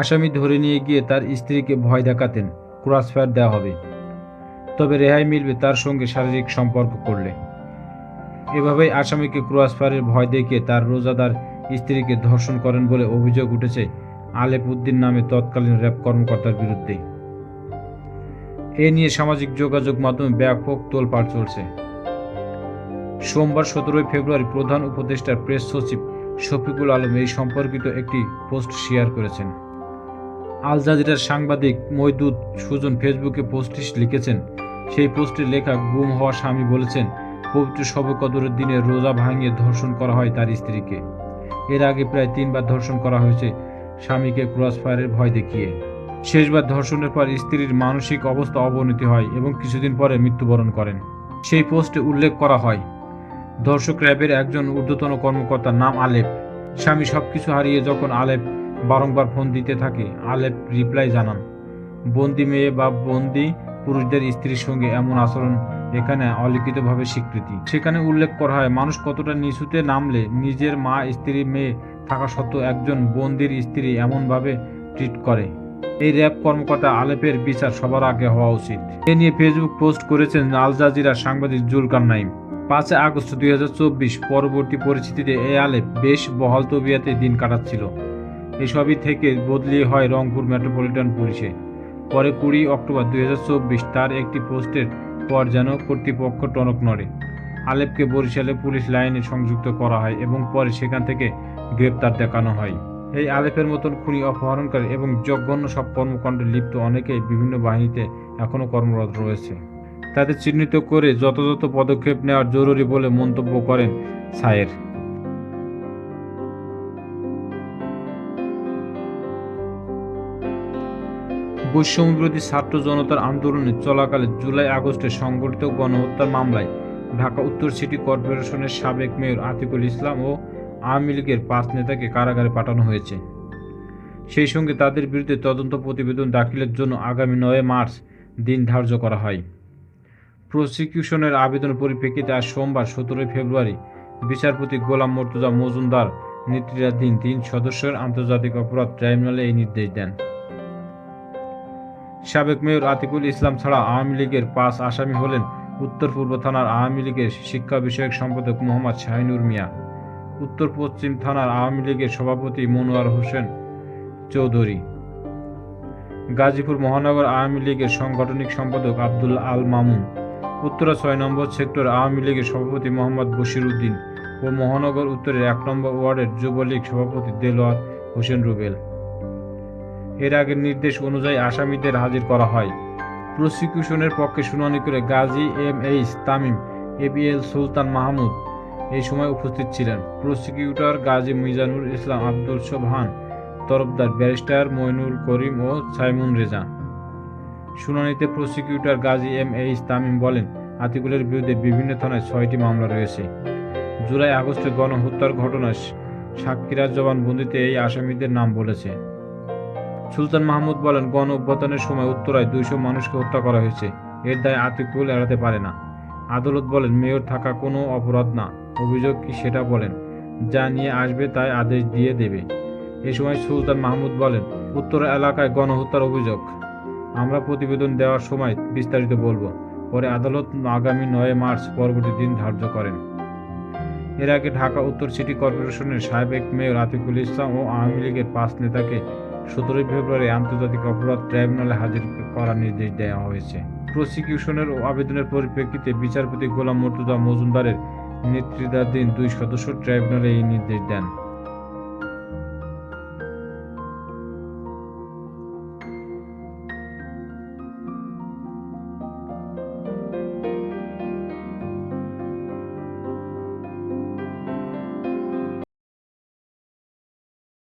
আসামি ধরে নিয়ে গিয়ে তার স্ত্রীকে ভয় দেখাতেন ক্রসফায়ার দেওয়া হবে। তবে রেহাই মিলবে তার সঙ্গে শারীরিক সম্পর্ক করলে। এভাবেই আসামিকে ক্রসফায়ারের ভয় দেখিয়ে তার রোজাদার স্ত্রীকে ধর্ষণ করেন বলে অভিযোগ উঠেছে আলেপ উদ্দিন নামে তৎকালীন র্যাব কর্মকর্তার বিরুদ্ধে। এ নিয়ে সামাজিক যোগাযোগ মাধ্যমে ব্যাপক তোলপাড় চলছে। সোমবার সতেরোই ফেব্রুয়ারি প্রধান উপদেষ্টার প্রেস সচিব শফিকুল আলম এই সম্পর্কিত একটি পোস্ট শেয়ার করেছেন। আল জাজিরার সাংবাদিক মৈদুদ সুজন ফেসবুকে পোস্টটি লিখেছেন। সেই পোস্টে লেখা, গুম হওয়া স্বামী বলেছেন, পবিত্র শবে কদরের দিনে রোজা ভাঙিয়ে ধর্ষণ করা হয় তার স্ত্রীকে। এর আগে প্রায় তিনবার ধর্ষণ করা হয়েছে স্বামীকে ক্রসফায়ারের ভয় দেখিয়ে। শেষবার ধর্ষণের পর স্ত্রীর মানসিক অবস্থা অবনতি হয় এবং কিছুদিন পরে মৃত্যুবরণ করেন। সেই পোস্টে উল্লেখ করা হয়, ধর্ষক র্যাবের একজন ঊর্ধ্বতন কর্মকর্তার নাম আলেপ। স্বামী সবকিছু হারিয়ে যখন আলেপ বারংবার ফোন দিতে থাকে, আলেপ রিপ্লাই জানান, বন্দি মেয়ে বা বন্দি পুরুষদের স্ত্রীর সঙ্গে এমন আচরণ এখানে অলিখিতভাবে স্বীকৃতি। সেখানে উল্লেখ করা হয়, মানুষ কতটা নিচুতে নামলে নিজের মা, স্ত্রী, মেয়ে থাকা সত্ত্বেও একজন বন্দির স্ত্রী এমনভাবে ট্রিট করে? এই র্যাব কর্মকর্তা আলেপের বিচার সবার আগে হওয়া উচিত। এ নিয়ে ফেসবুক পোস্ট করেছেন আল জাজিরার সাংবাদিক জুলকার নাইম পাঁচই আগস্ট দুই হাজার চব্বিশ, পরবর্তী পরিস্থিতিতে এই আলেপ বেশ বহাল তবিয়াতে দিন কাটাচ্ছিল। এসবই থেকে বদলি হয় রংপুর মেট্রোপলিটন পুলিশে। পরে কুড়ি অক্টোবর দুই হাজার চব্বিশ তার একটি পোস্টের পর যেন কর্তৃপক্ষ টনক নড়ে। আলেপকে বরিশালে পুলিশ লাইনে সংযুক্ত করা হয় এবং পরে সেখান থেকে গ্রেপ্তার দেখানো হয়। এই আলেপের মতন খুনি, অপহরণকারী এবং জঘন্য সব কর্মকাণ্ডে লিপ্ত অনেকেই বিভিন্ন বাহিনীতে এখনও কর্মরত রয়েছে। তাদের চিহ্নিত করে যথাযথ পদক্ষেপ নেওয়ার জরুরি বলে মন্তব্য করেন সায়ের। বৈষম্যবিরোধী ছাত্র জনতার আন্দোলনে চলাকালে জুলাই আগস্টে সংগঠিত গণহত্যার মামলায় ঢাকা উত্তর সিটি কর্পোরেশনের সাবেক মেয়র আতিকুল ইসলাম ও আওয়ামী লীগের পাঁচ নেতাকে কারাগারে পাঠানো হয়েছে। সেই সঙ্গে তাদের বিরুদ্ধে তদন্ত প্রতিবেদন দাখিলের জন্য আগামী নয় মার্চ দিন ধার্য করা হয়। প্রসিকিউশনের আবেদন পরিপ্রেক্ষিতে আজ সোমবার সতেরোই ফেব্রুয়ারি বিচারপতি গোলাম মর্তুজা মজুমদার নেতৃত্বাধীন তিন সদস্যের আন্তর্জাতিক অপরাধ ট্রাইব্যুনালে এই নির্দেশ দেন। সাবেক মেয়র আতিকুল ইসলাম ছাড়া আওয়ামী লীগের পাঁচ আসামি হলেন উত্তর পূর্ব থানার আওয়ামী লীগের শিক্ষা বিষয়ক সম্পাদক মোহাম্মদ শাহিনুর মিয়া, উত্তর পশ্চিম থানার আওয়ামী লীগের সভাপতি মনোয়ার হোসেন চৌধুরী। গাজীপুর মহানগর আওয়ামী লীগের সাংগঠনিক সম্পাদক আব্দুল আল মামুন, উত্তরা ছয় নম্বর সেক্টর আওয়ামী লীগের সভাপতি মোহাম্মদ বশির উদ্দিন ও মহানগর উত্তরের এক নম্বর ওয়ার্ডের যুবলীগ সভাপতি দেলোয়ার হোসেন রুবেল। এর আগের নির্দেশ অনুযায়ী আসামিদের হাজির করা হয়। প্রসিকিউশনের পক্ষে শুনানি করে Gazi M H Tamim, ABL Sultan Mahmud এই সময় উপস্থিত ছিলেন। প্রসিকিউটর গাজী মিজানুর ইসলাম আব্দুল সোবহান, তরফদার ব্যারিস্টার মইনুল করিম ও সাইমুন রেজা। শুনানিতে prosecutor Gazi M H Tamim বলেন, আতিকুলের বিরুদ্ধে বিভিন্ন থানায় ছয়টি মামলা রয়েছে। জুলাই আগস্টে গণহত্যার ঘটনায় সাক্ষীরা জবানবন্দিতে এই আসামিদের নাম বলেছে। সুলতান মাহমুদ বলেন, গণ অভ্যুত্থানের সময় উত্তরায় দুইশো মানুষকে হত্যা করা হয়েছে। এর দায় আতিকুল এড়াতে পারে না। আদালত বলেন, মেয়র থাকা কোনো অপরাধ না। অভিযোগ কি সেটা বলেন। যা নিয়ে আসবে তাই আদেশ দিয়ে দেবে। এ সময় সুলতান মাহমুদ বলেন, উত্তর এলাকায় গণহত্যার অভিযোগ। আমরা প্রতিবেদন দেওয়ার সময় বিস্তারিত বলব। পরে আদালত আগামী নয় মার্চ পরবর্তী দিন ধার্য করেন। এর আগে ঢাকা উত্তর সিটি কর্পোরেশনের সাবেক মেয়র আতিকুল ইসলাম ও আওয়ামী লীগের পাঁচ নেতাকে সতেরোই ফেব্রুয়ারি আন্তর্জাতিক অপরাধ ট্রাইব্যুনালে হাজির করার নির্দেশ দেওয়া হয়েছে। প্রসিকিউশনের আবেদনের পরিপ্রেক্ষিতে বিচারপতি গোলাম মর্তুজা মজুমদারের নেতৃত্বাধীন দুই সদস্য ট্রাইব্যুনালে এই নির্দেশ দেন।